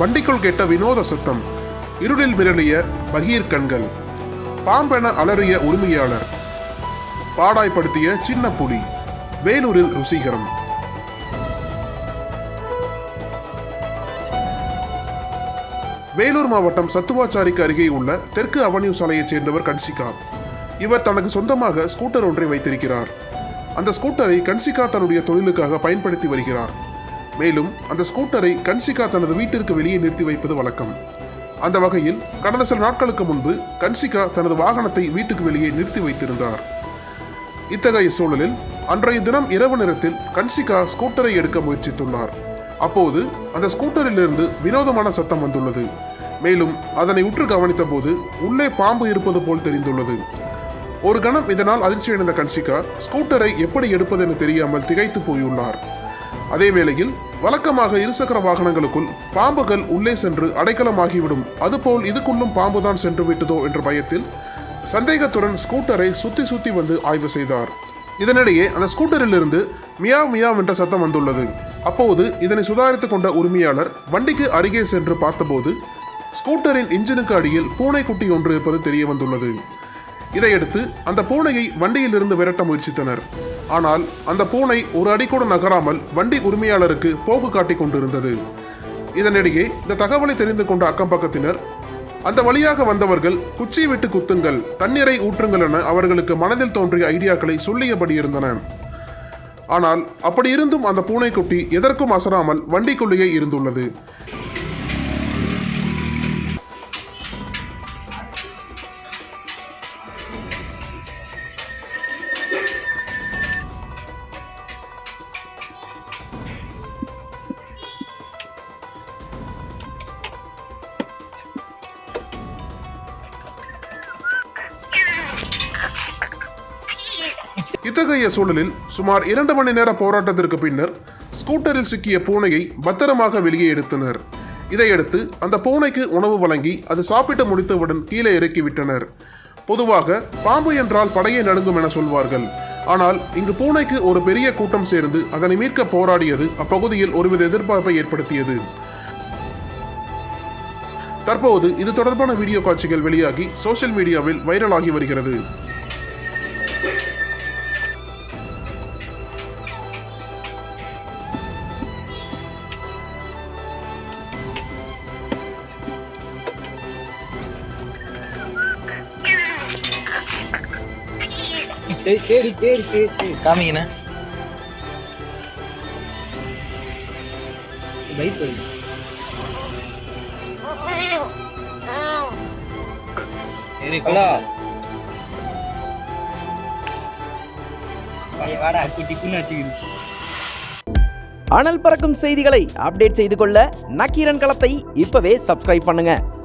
வண்டிக்குள் கேட்ட வினோத சத்தம். இருளில் விரலிய பகீர் கண்கள். பாம்பென அலறிய உரிமையாளர். பாடாய்படுத்திய சின்ன புலி. வேலூரில் ருசிகரம். வேலூர் மாவட்டம் சத்துவாச்சாரிக்கு அருகே உள்ள தெற்கு அவன்யூ சாலையைச் சேர்ந்தவர் கன்சிகா. இவர் தனக்கு சொந்தமாக ஸ்கூட்டர் ஒன்றை வைத்திருக்கிறார். அந்த ஸ்கூட்டரை கன்சிகா தன்னுடைய தொழிலுக்காக பயன்படுத்தி வருகிறார். மேலும் அந்த ஸ்கூட்டரை கன்சிகா தனது வீட்டிற்கு வெளியே நிறுத்தி வைப்பது வழக்கம். அந்த வகையில் கடந்த சில நாட்களுக்கு முன்பு கன்சிகா தனது வாகனத்தை வீட்டுக்கு வெளியே நிறுத்தி வைத்திருந்தார். இத்தகைய சூழலில் அன்றைய தினம் இரவு நேரத்தில் கன்சிகா ஸ்கூட்டரை எடுக்க முயற்சித்துள்ளார். அப்போது அந்த ஸ்கூட்டரிலிருந்து வினோதமான சத்தம் வந்துள்ளது. மேலும் அதனை உற்று கவனித்த போது உள்ளே பாம்பு இருப்பது போல் தெரிந்துள்ளது. ஒரு கணம் இதனால் அதிர்ச்சியடைந்த கன்சிகா ஸ்கூட்டரை எப்படி எடுப்பது என தெரியாமல் திகைத்து போயுள்ளார். அதே வேளையில் வழக்கமாக இருசக்கர வாகனங்களுக்குள் பாம்புகள் உள்ளே சென்று அடைக்கலமாகிவிடும். அதுபோல் இதுக்குள்ளும் பாம்புதான் சென்று விட்டதோ என்ற பயத்தில் சந்தேகத்துடன் ஸ்கூட்டரை சுத்தி சுத்தி வந்து ஆய்வு செய்தார். இதனிடையே அந்த ஸ்கூட்டரிலிருந்து மியா மியா என்ற சத்தம் வந்துள்ளது. அப்போது இதனை சுதாரித்துக் கொண்ட உரிமையாளர் வண்டிக்கு அருகே சென்று பார்த்தபோது ஸ்கூட்டரின் இன்ஜினுக்கு அடியில் பூனைக்குட்டி ஒன்று இருப்பது தெரிய வந்துள்ளது. இதையடுத்து அந்த பூனையை வண்டியிலிருந்து விரட்ட முயற்சித்தனர். ஆனால் அந்த பூனை ஒரு அடி கூட நகராமல் வண்டி உரிமையாளருக்கு போக்கு காட்டி கொண்டிருந்தது. இதனிடையே இந்த தகவலை தெரிந்து கொண்ட அக்கம் பக்கத்தினர் அந்த வழியாக வந்தவர்கள் குச்சி விட்டு குத்துங்கள் தண்ணீரை ஊற்றுங்கள் என அவர்களுக்கு மனதில் தோன்றிய ஐடியாக்களை சொல்லியபடி இருந்தன. ஆனால் அப்படி இருந்தும் அந்த பூனைக்குட்டி எதற்கும் அசராமல் வண்டிக்குள்ளேயே இருந்துள்ளது. இத்தகைய சூழலில் சுமார் இரண்டு மணி நேர போராட்டத்திற்கு பின்னர் ஸ்கூட்டரில் சிக்கிய பூனையை பத்திரமாக வெளியே எடுத்தனர். இதையடுத்து அந்த பூனைக்கு உணவு வழங்கி அது சாப்பிட்டு முடித்தவுடன் கீழே இறக்கி விட்டனர் பொதுவாக பாம்பு என்றால் படையை நடுங்கும் என சொல்வார்கள். ஆனால் இங்கு பூனைக்கு ஒரு பெரிய கூட்டம் சேர்ந்து அதனை மீட்க போராடியது அப்பகுதியில் ஒருவித எதிர்பார்ப்பை ஏற்படுத்தியது. தற்போது இது தொடர்பான வீடியோ காட்சிகள் வெளியாகி சோஷியல் மீடியாவில் வைரலாகி வருகிறது. சரி சரி சரி சரி சரி. காமிங்கண்ணா. வெயிட் பண்ணு ஹலோ வாடா டிக்குன்னு வச்சுக்கிது அனல் பறக்கும் செய்திகளை அப்டேட் செய்து கொள்ள நக்கீரன் களத்தை இப்பவே சப்ஸ்கிரைப் பண்ணுங்க.